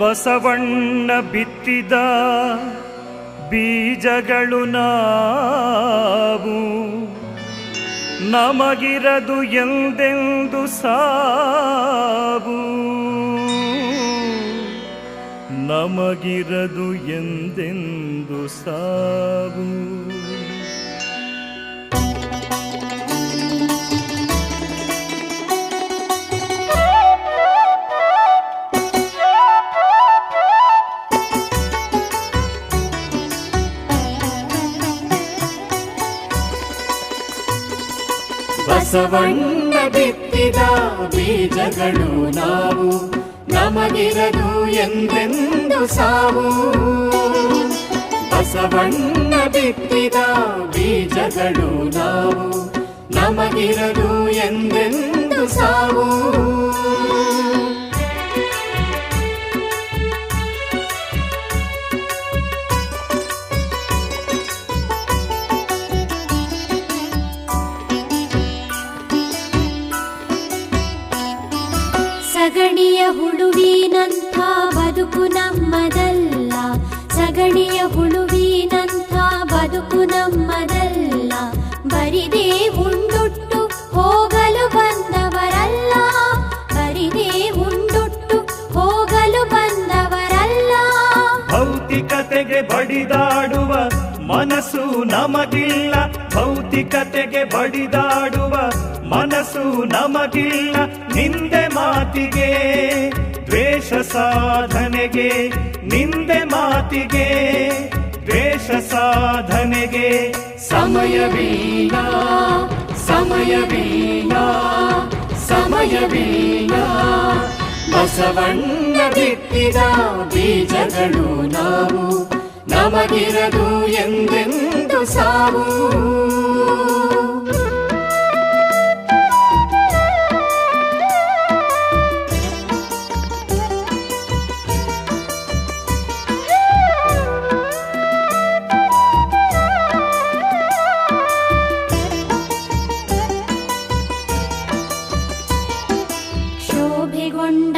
ಬಸವಣ್ಣ ಬಿತ್ತಿದ ಬೀಜಗಳು ನಾವು. ನಮಗಿರದು ಎಂದೆಂದು ಸಾವು. ನಮಗಿರದು ಎಂದೆಂದು ಸಾವು. ಬಸವಣ್ಣ ಬಿತ್ತಿದ ಬೀಜಗಳು ನಾವು ನಮಗಿರದು ಎಂದೆಂದು ಸಾವು? ಬಸವಣ್ಣ ಬಿತ್ತಿದ ಬೀಜಗಳು ನಾವು ನಮಗಿರದು ಎಂದೆಂದು ಸಾವು? ಸಗಣಿಯ ಹುಳುವಿನಂಥ ಬದುಕು ನಮ್ಮದಲ್ಲ. ಸಗಣಿಯ ಹುಳುವಿನಂಥ ಬದುಕು ನಮ್ಮದಲ್ಲ. ಬರಿದೇ ಉಂಡುಟ್ಟು ಹೋಗಲು ಬಂದವರಲ್ಲ. ಬರಿದೇ ಉಂಡುಟ್ಟು ಹೋಗಲು ಬಂದವರಲ್ಲ. ಭೌತಿಕತೆಗೆ ಬಡಿದಾಡುವ ಮನಸ್ಸು ನಮಗಿಲ್ಲ, ಭೌತಿಕತೆಗೆ ಬಡಿದಾಡುವ ಮನಸ್ಸು ನಮಗಿಲ್ಲ, ನಿಂದೆ ಮಾತಿಗೆ, ದ್ವೇಷ ಸಾಧನೆಗೆ, ನಿಂದೆ ಮಾತಿಗೆ, ದ್ವೇಷ ಸಾಧನೆಗೆ ಸಮಯವಿಲ್ಲ ಸಮಯವಿಲ್ಲ ಸಮಯವಿಲ್ಲ ಬಸವಣ್ಣ ಬಿತ್ತಿದ ಬೀಜಗಳು ನಾವು. ನಮಗಿರದು ಎಂದೆಂದು ಸಾವು?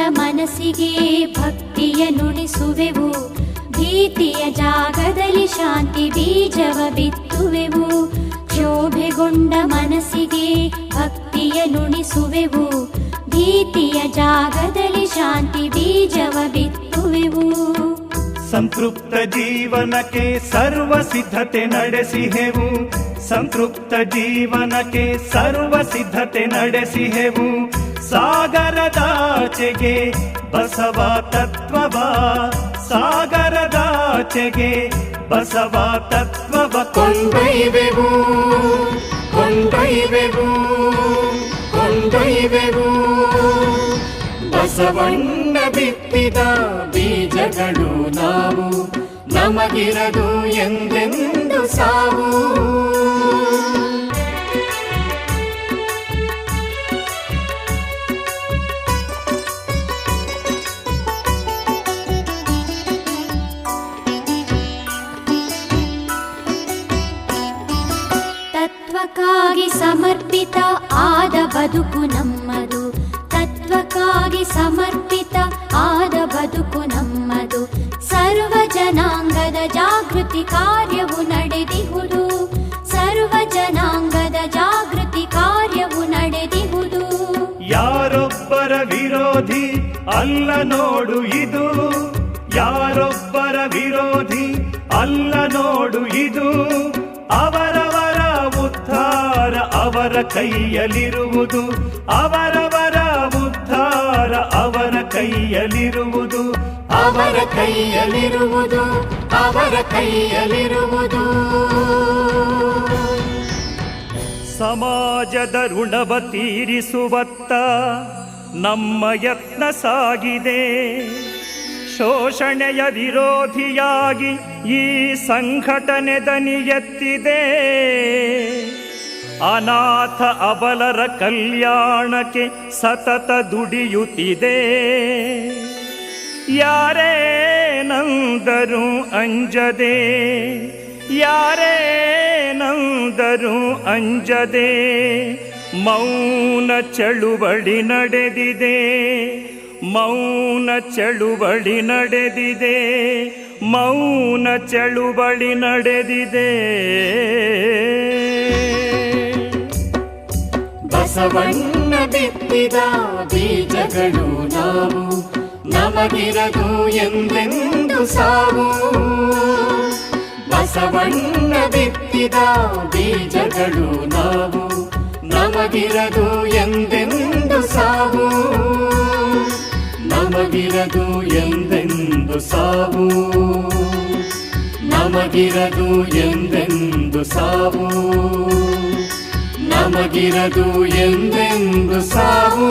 ಮನಸ್ಸಿಗೆ ಭಕ್ತಿಯ ನುಡಿಸುವೆವು. ಭೀತಿಯ ಜಾಗದಲ್ಲಿ ಶಾಂತಿ ಬೀಜವ ಬಿತ್ತುವೆವು, ಶೋಭೆಗೊಂಡ ಮನಸ್ಸಿಗೆ ಭಕ್ತಿಯ ನುಡಿಸುವೆವು ಭೀತಿಯ ಜಾಗದಲ್ಲಿ ಶಾಂತಿ ಬೀಜವ ಬಿತ್ತುವೆವು. ಸಂತೃಪ್ತ ಜೀವನಕ್ಕೆ ಸರ್ವ ಸಿದ್ಧತೆ ನಡೆಸಿಹೆವು. ಸಂತೃಪ್ತ ಜೀವನಕ್ಕೆ ಸರ್ವ ಸಿದ್ಧತೆ ನಡೆಸಿಹೆವು. ಸಾಗರದಾಚೆಗೆ ಬಸವ ತತ್ವವ ಸಾಗರದಾಚೆಗೆ ಬಸವ ತತ್ವವ ಕೊಂಡೊಯ್ವೆವು ಕೊಂಡೊಯ್ವೆವು ಕೊಂಡೊಯ್ವೆವು. ಬಸವಣ್ಣ ಬಿತ್ತಿದ ಬೀಜಗಳು ನಾವು ನಮಗಿರದು ಎಂದೆಂದು ಸಾವು. ತತ್ವಕ್ಕಾಗಿ ಸಮರ್ಪಿತ ಆದ ಬದುಕು ನಮ್ಮದು. ತತ್ವಕ್ಕಾಗಿ ಸಮರ್ಪಿತ ಆದ ಬದುಕು ನಮ್ಮದು. ಸರ್ವ ಜನಾಂಗದ ಜಾಗೃತಿ ಕಾರ್ಯವು ನಡೆದಿಹುದು. ಸರ್ವ ಜನಾಂಗದ ಜಾಗೃತಿ ಕಾರ್ಯವು ನಡೆದಿಹುದು. ಯಾರೊಬ್ಬರ ವಿರೋಧಿ ಅಲ್ಲ ನೋಡು ಇದು. ಯಾರೊಬ್ಬರ ವಿರೋಧಿ ಅಲ್ಲ ನೋಡು ಇದು. ಕೈಯಲ್ಲಿರುವುದು ಅವರವರ ಉದ್ಧಾರ ಅವರ ಕೈಯಲ್ಲಿರುವುದು. ಅವರ ಕೈಯಲ್ಲಿರುವುದು ಅವರ ಕೈಯಲ್ಲಿರುವುದು. ಸಮಾಜದ ಋಣವ ತೀರಿಸುವತ್ತ ನಮ್ಮ ಯತ್ನ ಸಾಗಿದೆ. ಶೋಷಣೆಯ ವಿರೋಧಿಯಾಗಿ ಈ ಸಂಘಟನೆ ದನಿ ಎತ್ತಿದೆ ಅನಾಥ ಅಬಲರ ಕಲ್ಯಾಣಕ್ಕೆ ಸತತ ದುಡಿಯುತ್ತಿದೆ. ಯಾರೇ ನಂದರು ಅಂಜದೆ ಯಾರೇ ನಂದರು ಅಂಜದೆ, ಮೌನ ಚಳುವಳಿ ನಡೆದಿದೆ, ಮೌನ ಚಳುವಳಿ ನಡೆದಿದೆ, ಮೌನ ಚಳುವಳಿ ನಡೆದಿದೆ. ಬಸವಣ್ಣ ಬಿತ್ತಿದ ಬೀಜಗಳು ನಾವು ನಮಗಿರದು ಎಂದೆಂದು ಸಾವು? ಬಸವಣ್ಣ ಬಿತ್ತಿದ ಬೀಜಗಳು ನಾವು ನಮಗಿರದು ಎಂದೆಂದು ಸಾವು? ನಮಗಿರದು ಎಂದೆಂದು ಸಾವು? ನಮಗಿರದು ಎಂದೆಂದು ಸಾವು? ನಮಗಿರದು ಎಂದೆಂದು ಸಾವು?